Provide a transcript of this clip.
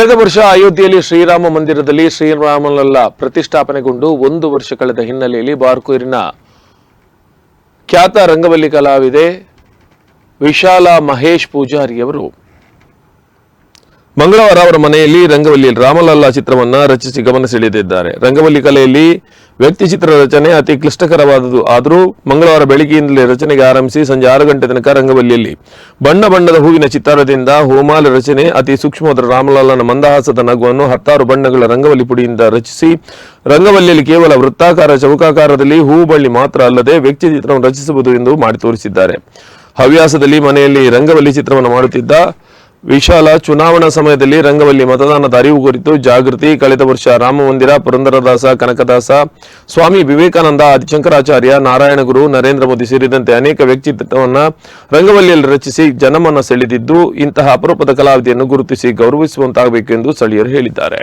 ಕಳೆದ ವರ್ಷ ಅಯೋಧ್ಯೆಯಲ್ಲಿ ಶ್ರೀರಾಮ ಮಂದಿರದಲ್ಲಿ ಶ್ರೀರಾಮಲಲ್ಲ ಪ್ರತಿಷ್ಠಾಪನೆಗೊಂಡು ಒಂದು ವರ್ಷ ಕಳೆದ ಹಿನ್ನೆಲೆಯಲ್ಲಿ ಬಾರ್ಕೂರಿನ ಖ್ಯಾತ ರಂಗವಲ್ಲಿ ಕಲಾವಿದೆ ವಿಶಾಲ ಮಹೇಶ್ ಪೂಜಾರಿಯವರು ಮಂಗಳವಾರ ಅವರ ಮನೆಯಲ್ಲಿ ರಂಗವಲ್ಲಿ ರಾಮಲಲ್ಲ ಚಿತ್ರವನ್ನ ರಚಿಸಿ ಗಮನ ಸೆಳೆದಿದ್ದಾರೆ. ರಂಗವಲ್ಲಿ ಕಲೆಯಲ್ಲಿ ವ್ಯಕ್ತಿ ಚಿತ್ರ ರಚನೆ ಅತಿ ಕ್ಲಿಷ್ಟಕರವಾದುದು ಆದರೂ ಮಂಗಳವಾರ ಬೆಳಗ್ಗೆಯಿಂದಲೇ ರಚನೆಗೆ ಆರಂಭಿಸಿ ಸಂಜೆ ಆರು ಗಂಟೆ ತನಕ ರಂಗವಲ್ಲಿಯಲ್ಲಿ ಬಣ್ಣ ಬಣ್ಣದ ಹೂವಿನ ಚಿತ್ತಾರದಿಂದ ಹೋಮಾಲ ರಚನೆ, ಅತಿ ಸೂಕ್ಷ್ಮವಾದ ರಾಮಲಾಲನ ಮಂದಹಾಸದ ನಗುವನ್ನು ಹತ್ತಾರು ಬಣ್ಣಗಳ ರಂಗವಲ್ಲಿ ಪುಡಿಯಿಂದ ರಚಿಸಿ ರಂಗವಲ್ಲಿಯಲ್ಲಿ ಕೇವಲ ವೃತ್ತಾಕಾರ, ಚೌಕಾಕಾರದಲ್ಲಿ ಹೂವು ಬಳ್ಳಿ ಮಾತ್ರ ಅಲ್ಲದೆ ವ್ಯಕ್ತಿ ಚಿತ್ರವನ್ನು ರಚಿಸಬಹುದು ಎಂದು ಮಾಡಿ ತೋರಿಸಿದ್ದಾರೆ. ಹವ್ಯಾಸದಲ್ಲಿ ಮನೆಯಲ್ಲಿ ರಂಗವಲ್ಲಿ ಚಿತ್ರವನ್ನು ಮಾಡುತ್ತಿದ್ದ ವಿಶಾಲ ಚುನಾವಣಾ ಸಮಯದಲ್ಲಿ ರಂಗವಲ್ಲಿ ಮತದಾನದ ಅರಿವು ಕುರಿತು ಜಾಗೃತಿ, ಕಳೆದ ವರ್ಷ ರಾಮ ಮಂದಿರ ಪುರಂದರದಾಸ, ಕನಕದಾಸ, ಸ್ವಾಮಿ ವಿವೇಕಾನಂದ, ಆದಿಶಂಕರಾಚಾರ್ಯ ನಾರಾಯಣಗುರು ನರೇಂದ್ರ ಮೋದಿ ಸೇರಿದಂತೆ ಅನೇಕ ವ್ಯಕ್ತಿತ್ವವನ್ನು ರಂಗವಲ್ಲಿಯಲ್ಲಿ ರಚಿಸಿ ಜನಮನ ಸೆಳೆದಿದ್ದು, ಇಂತಹ ಅಪರೂಪದ ಕಲಾವಿದೆಯನ್ನು ಗುರುತಿಸಿ ಗೌರವಿಸುವಂತಾಗಬೇಕು ಎಂದು ಸ್ಥಳೀಯರು ಹೇಳಿದ್ದಾರೆ.